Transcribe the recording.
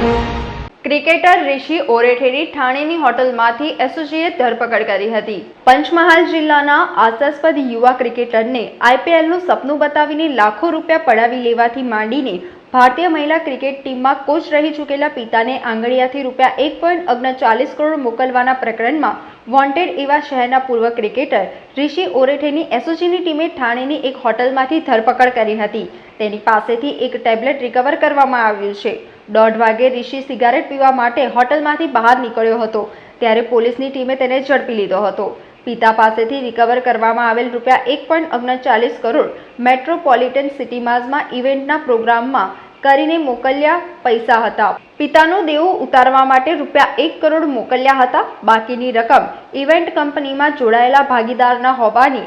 Cricketer ઋષિ ઓરેઠેની ઠાણેની હોટલમાંથી associate ધરપકડ કરી હતી. પંચમહાલ જિલ્લાના આશાસ્પદ યુવા ક્રિકેટરને આઈપીએલનું સપનું બતાવીને લાખો રૂપિયા પડાવી લેવાથી માંડીને ભારતીય મહિલા ક્રિકેટ ટીમમાં કોચ રહી ચૂકેલા પિતાને આંગળીયાથી રૂપિયા એક પોઈન્ટ ઓગણચાલીસ કરોડ મોકલવાના પ્રકરણમાં વોન્ટેડ એવા શહેરના પૂર્વ ક્રિકેટર ઋષિ ઓરેઠેની એસઓજીની ટીમે ઠાણેની એક હોટલમાંથી ધરપકડ કરી હતી. તેની પાસેથી એક ટેબ્લેટ રિકવર કરવામાં આવ્યું છે. દોઢ વાગે રિશી સિગારેટ પીવા માટે હોટલમાંથી બહાર નીકળ્યો હતો, ત્યારે પોલીસની ટીમે તેને ઝડપી લીધો હતો. પિતા પાસેથી રિકવર કરવામાં આવેલ રૂપિયા એક પોઈન્ટ ઓગણચાલીસ કરોડ મેટ્રોપોલિટન સિટીમાઝમાં ઇવેન્ટના પ્રોગ્રામમાં કરીને મોકલ્યા પૈસા હતા. પિતાનું દેવું ઉતારવા માટે રૂપિયા એક કરોડ મોકલ્યા હતા. બાકીની રકમ ઇવેન્ટ કંપનીમાં જોડાયેલા ભાગીદારના હોવાની